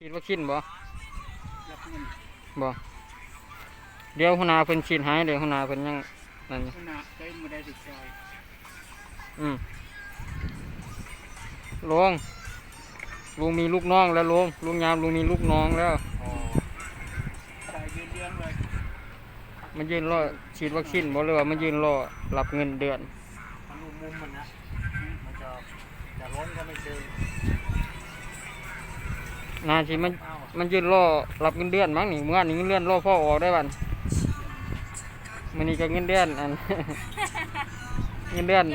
ฉีดวัคซีนบ่รับเงินบ่เดี๋ยวหัวหน้าเพิ่นฉีดให้เดี๋ยวหัวหน้าเพิ่นยังนั่นอยู่ขณะได้มาได้ติดใจอืมลุงลุงมีลูกน้องแล้วลุงลุงยามลุงมีลูกน้องแล้วอ๋อใส่เดือนเดือนเลยมันยืนรอฉีดวัคซีนบ่เลยว่ามันยืนรอรับเงินเดือนมันมุมมุมมันนะมันจะจะร้อนก็ไม่เจอ นาสิมันมันยืนรอรับเงินเดือนมั้งนี่เมื่อนี้เงินเดือนรอพ่อออกได้บันมื้อนี้ก็เงินเดือนอันเงินเดือน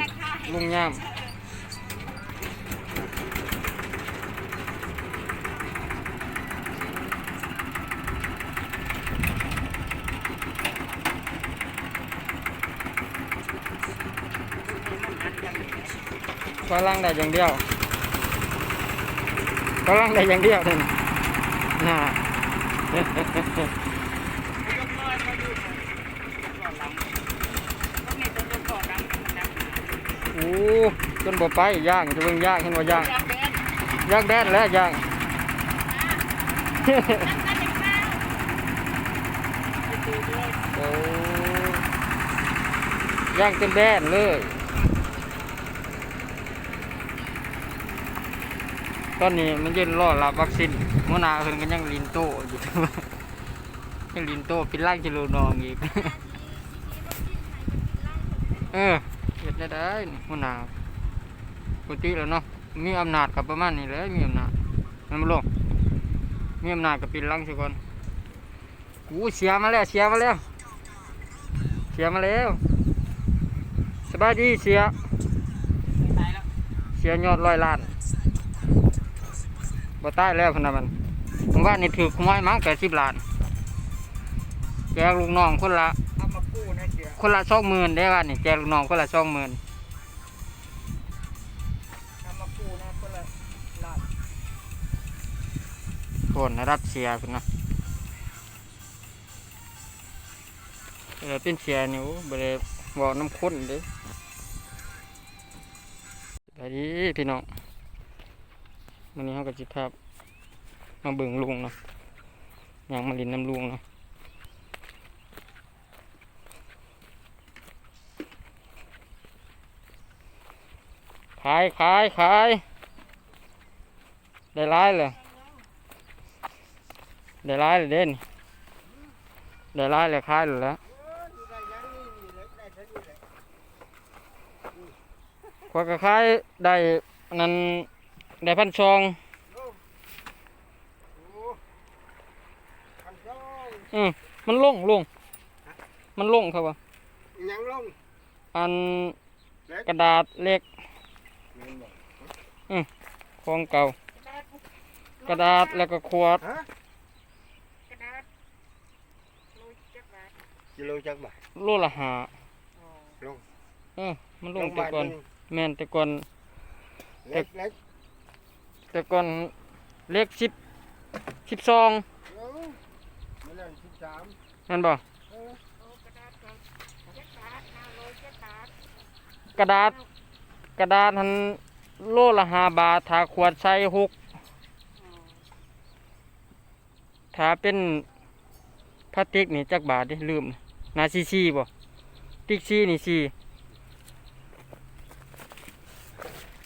ลุงยามก็ลังได้อย่างเดียว ก็ลังได้อย่างเดียวเท่านั้นน่ายกน้อยมาดูก่อนหลังก็นี่ต้องยกก่อนหลังมันดังโอ้จนบ่ไปย่างจะเบิ่งย่างเห็นว่าย่างย่างแดดแล้วย่างยโอ้ย่างจนแดดเลย ตอนนี้มันยืนรอรับวัคซีนมื่อนาเพิ่นก็ยังลินโตอยู่ยังลินโตเป็นร่างจิโลนองอีก เออเฮ็ดได้ได้นี่มื่อนาปกติแล้วเนาะมีอำนาจกับประมาณนี้แหละมีอำนาจมันบ่ลงมีอำนาจกับเป็นร่างสิก่อนกูเสียมาแล้วเสียมาแล้ว เสียมาแล้ว สบายดีเสียเสียยอดร้อยล้าน บ่ตายแล้วพนนะมันผมว่านี่ถือขโมยมั้งแกสิบล้านแจกลูกน้องคนละคนละสองหมื่นได้ว่านี่แจกลูกน้องคนละสองหมื่นคนละล้านคนระดับเสียพุ่นนะเออเป็นเสียนี่โอ้บ่ได้บอกน้ำข้นเด้ไปดีพี่น้อง วันนี้เขาก็จิภาพมาเบิ่งลุงเนาะอยางมาลินน้ำลุงเนาะขายขายขายได้ร้ายเลยได้ร้ายเลยเด่นได้ร้ายเลยขายเลยแล้วขวดก็ขายได้นั้น ได้พันชองอืมมันลงลง มันลงครับว่ายังลง อันเล็กกระดาษเล็กของเก่า กระดาษแล้วก็ขวดฮะกิโลจักบาทโลละหาลงเออมันลงแต่ก่อนแม่นแต่ก่อนเล็กเล็ก แต่ก่อนเล็กสิบสิบซองมันนั่นสิบสามนั่นบ่กระดาษกระดาษหันโลละห้าบาทถ้าขวดใส่หกถ้าเป็นพลาสติกนี่จักบาทดิลืมนาซีซีบ่ติ๊กซีนี่ซี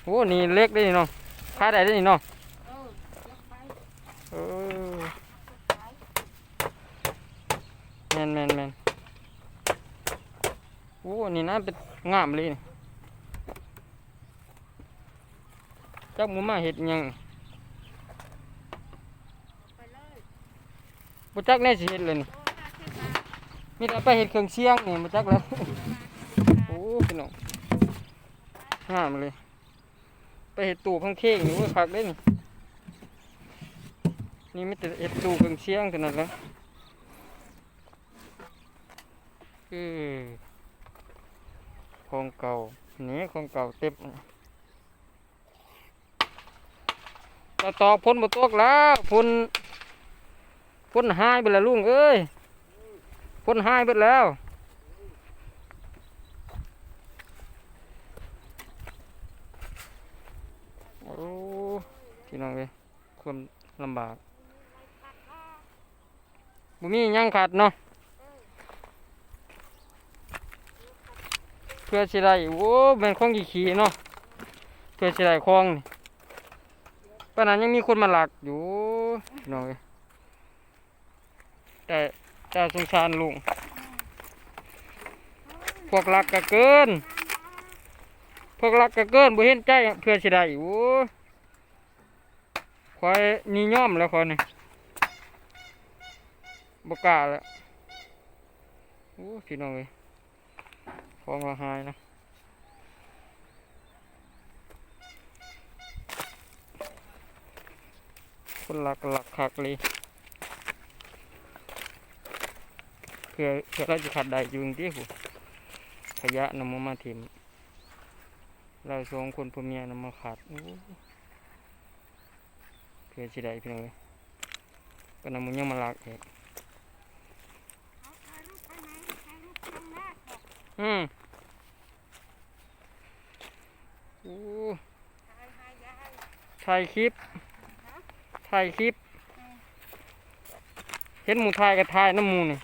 โอ้นี่เล็กได้นี่เนาะ ขายได้ได้นี่เนาะเออแมนแมนแมนโอ้นี่น่าเป็นงามเลยนี่จักหมูมาเห็ดหยังบ่จักแน่สิเห็ดเลยนี่มีแต่ไปเห็ดเครื่องเสียงนี่บ่จักแล้วโอ้พี่น้องงามเลย ไปเห็ดตู้พังเค้งนี่เว่าคักได้นี่นี่ไม่แต่เห็ดตู้เครื่องเสียงเท่านั้นแล้วเออของเก่านี่ของเก่าเต็มจะตอพ้นบ่ตกแล้วพ้นพ้นหายไปแล้วลุงเอ้ยพ้นหายไปแล้ว โอ้พี่น้องเลยความลำบากบ่มีหยังขาดเนาะเพื่อสิได้โอ้เป็นของกี่ขี่เนาะเพื่อสิได้ของนี่ปานนั้นยังมีคนมาหลักอยู่พี่น้องเอ้ยแต่แต่สงสารลุงพวกหลักก็เกิน พวกหลักก็เกินบ่เห็นใจเพื่อสิได้โอ้คอยนิยอมแล้วคอยนี่บกล้าแล้วโอ้พี่น้องเลยฟองละหายนะคนหลักหลักคักเลยเพื่อเพื่อเราจะขัดได้อยู่จริงๆผู้ขยะนำมามาถิ่ม เราสองคนพ่อเมียนำมาขาดโอ้เพื่อสิได้พี่น้องเลยก็นำมันยังมาหลักเหตุอืมโอ้ถ่ายคลิปถ่ายคลิป เห็นหมูถ่ายกับถ่ายน้ำหมูนี่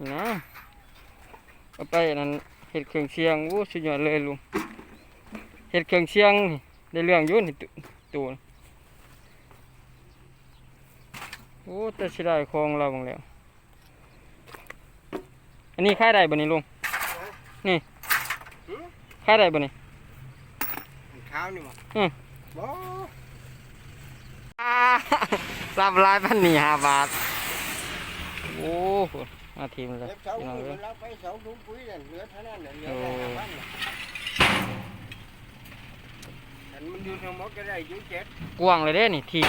นี่นะ เอาไปอันนั้นเห็ดเครื่องเสียงโอ้สุดยอดเลยลุงเห็ดเครื่องเสียงนี่ได้เรื่องอยุ่นี่ตัวตัวโอ้แต่สิได้ของเราบางแล้ว อันนี้ขายได้บ่นี่ลุงนี่ขายได้บ่นี่ข้าวนี่บ่อืมบ่อ่ารับลายพันนี่ห้าบาท โอ้โห มาทีมเลยเก็บเสาพี่น้องปุ๋เอ้ยยแล้วไปเสาถุงปุ๋ยนั่นเหลือเท่านั้นน่ะเหลือโอ้แค่ห้าพันน่ะอันมันอยู่ทางหมดก็ได้อยู่เจ็ดกว้างเลยเด้นี่ที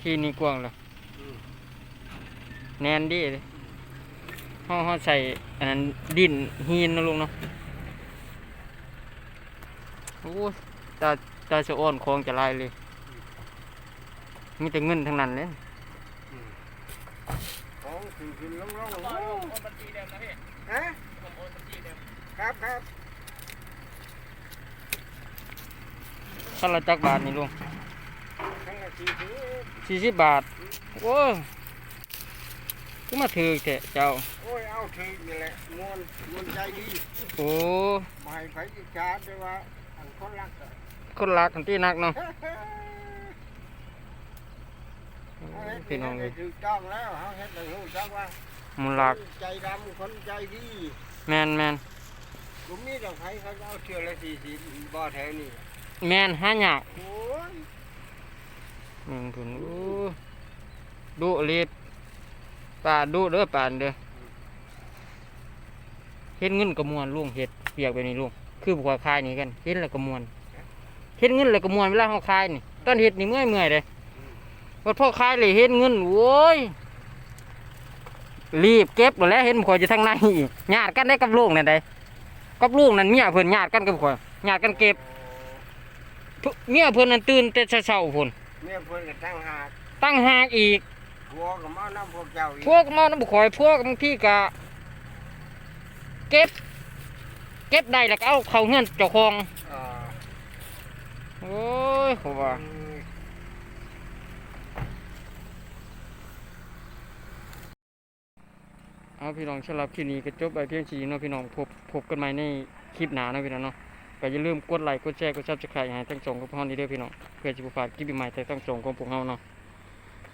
ทีนี่กว้างเลยอืมแน่นดีเลยห้องห้องใส่อันนั้นดินหินนะลุงเนาะโอ้ยตาตาสะอ้อนคองจะลายเลย มีแต่เงินทั้งนั้นเลย ของขึ้นขึ้นลงลงก็ลงโอนบัญชีเดิมนะพี่ฮะผมโอนบัญชีเดิมครับครับท่านละจักบาทนี่ลุงทั้งละสี่สิบสี่สิบบาทโอ้ยก็มาถือแกเจ้า โอ้ยเอาถึงนี่แหละมวนมวนใจดีโอ้บ่ให้ไผอิจฉาแต่ว่าอันคนรักอะคนรักกันที่นักเนาะเฮาเฮ็ด พี่น้องเลให้ยถูกต้องแล้วเฮาเฮ็ดให้รู้จักว่ามูรักคนใจดำคนใจดีแมนแมนบ่มีดอกไผเขาจะเอาเชือกละสี่สิบบ่แถวนี้แมนห้าหยากโอ้ยหนึ่งถุนโอ้ดุเลีดป่าดุเด้อป่านเด้อเฮ็ดเงินกระมวลลุงเฮ็ดเปียกไปนี่ลุงคือบัวคายนี่กันเฮ็ดแล้วกระมวลเฮ็ดเงินแล้วกระมวลเวลาเฮาคายนี่ตอนเฮ็ดนี่เมื่อยเมื่อยเลย ว่าพ่อคายเลยเฮ็ดเงินโว้ยรีบเก็บแล้วแหล้วเห็นข่อยอยู่ทางในอีกญาติกันได้กับลูกนั่นใดกับลูกนั่นเมียเพิ่นญาติกันกับข่อยญาติกันเก็บเมียเพิ่นนั่นตื่นแต่เช้าๆพุ่นเมียเพิ่นก็ตั้งหากตั้งหากอีกผัวก็มานํพวกเจ้าอีกพวกมาน้ำบุข่อยพวกบางที่ก็เก็บ เก็บได้แล้วก็เอาเข้าเงินเจ้าของเอ่อโอ้ยเขาว่า อืม เอาพี่น้องสำหรับคลิปนี้ก็จบไปเพียงชีเนาะพี่น้องพบพบกันใหม่ในคลิปหน้าเนาะพี่น้องเนาะก็อย่าลืมกดไลค์กดแชร์กดซับสไครต์ให้ทั้งสองของพวกเรานี่เด้อพี่น้องเพื่อจะผู้ฝาดคลิปใหม่แต่ทั้งสองของพวกเราเนาะ